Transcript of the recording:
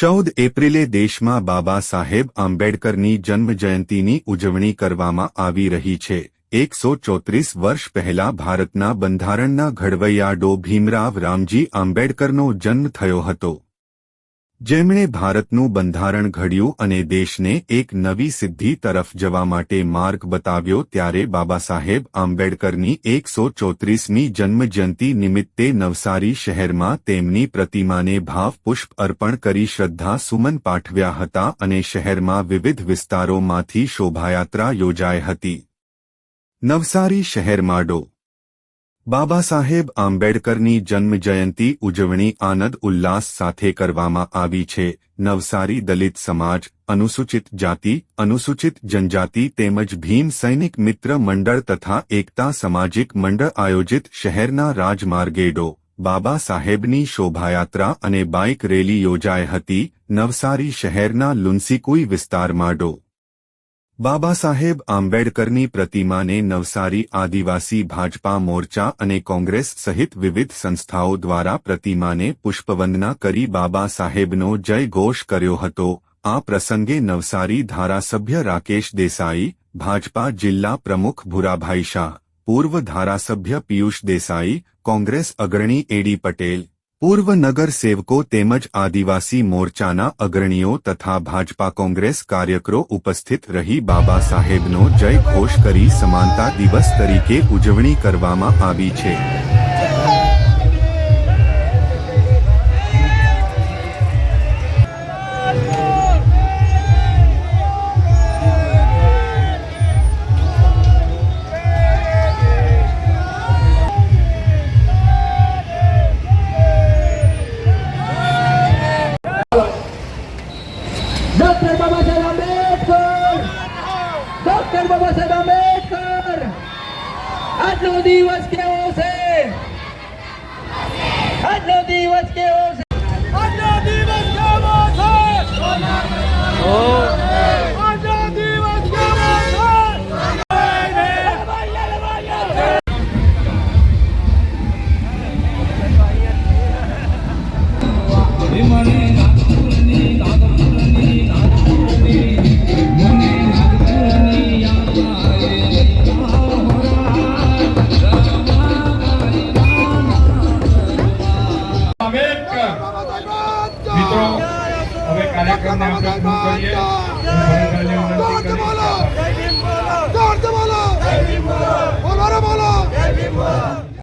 ચૌદ એપ્રિલે દેશમાં બાબા સાહેબ આંબેડકરની જન્મજયંતિની ઉજવણી કરવામાં આવી રહી છે. એકસો ચોત્રીસ વર્ષ પહેલા ભારતના બંધારણના ઘડવૈયાડો ભીમરાવ રામજી આંબેડકરનો જન્મ થયો હતો. જેમણે ભારતનું બંધારણ ઘડ્યું અને દેશને એક નવી સિદ્ધિ તરફ જવા માટે માર્ગ બતાવ્યો ત્યારે બાબા સાહેબ આંબેડકરની એકસો ચોત્રીસમી જન્મજયંતિ નિમિત્તે નવસારી શહેરમાં તેમની પ્રતિમાને ભાવપુષ્પ અર્પણ કરી શ્રદ્ધા સુમન પાઠવ્યા હતા અને શહેરમાં વિવિધ વિસ્તારોમાંથી શોભાયાત્રા યોજાઈ હતી. નવસારી શહેરમાં ડો. બાબા સાહેબ આંબેડકરની જન્મજયંતિ ઉજવણી આનંદ ઉલ્લાસ સાથે કરવામાં આવી છે. નવસારી દલિત સમાજ, અનુસૂચિત જાતિ, અનુસૂચિત જનજાતિ તેમજ ભીમ સૈનિક મિત્ર મંડળ તથા એકતા સામાજિક મંડળ આયોજિત શહેરના રાજમાર્ગેડો બાબા સાહેબની શોભાયાત્રા અને બાઇક રેલી યોજાઈ હતી. નવસારી શહેરના લુન્સીકુઈ વિસ્તારમાં ડો. બાબા સાહેબ આંબેડકરની પ્રતિમાને નવસારી આદિવાસી ભાજપા મોરચા અને કોંગ્રેસ સહિત વિવિધ સંસ્થાઓ દ્વારા પ્રતિમાને પુષ્પવંદના કરી બાબા સાહેબનો જય ઘોષ કર્યો હતો. આ પ્રસંગે નવસારી ધારાસભ્ય રાકેશ દેસાઈ, ભાજપા જિલ્લા પ્રમુખ ભુરાભાઈ શાહ, પૂર્વ ધારાસભ્ય પિયુષ દેસાઈ, કોંગ્રેસ અગ્રણી એડી પટેલ પૂર્વ નગર સેવકો તેમજ આદિવાસી મોરચાના અગ્રણીઓ તથા ભાજપા કોંગ્રેસ કાર્યકરો ઉપસ્થિત રહી બાબા સાહેબનો જય ઘોષ કરી સમાનતા દિવસ તરીકે ઉજવણી કરવામાં આવી છે. ડોક્ટર બાબા સાહેબ આંબેડકર આજનો દિવસ કેવો છે આજનો દિવસ કેવો છે આજનો દિવસ કેવો છે આજનો દિવસ કેવો છે આંબેડકર મિત્રો હવે કાર્યક્રમને આપણે પૂરું કરીએ?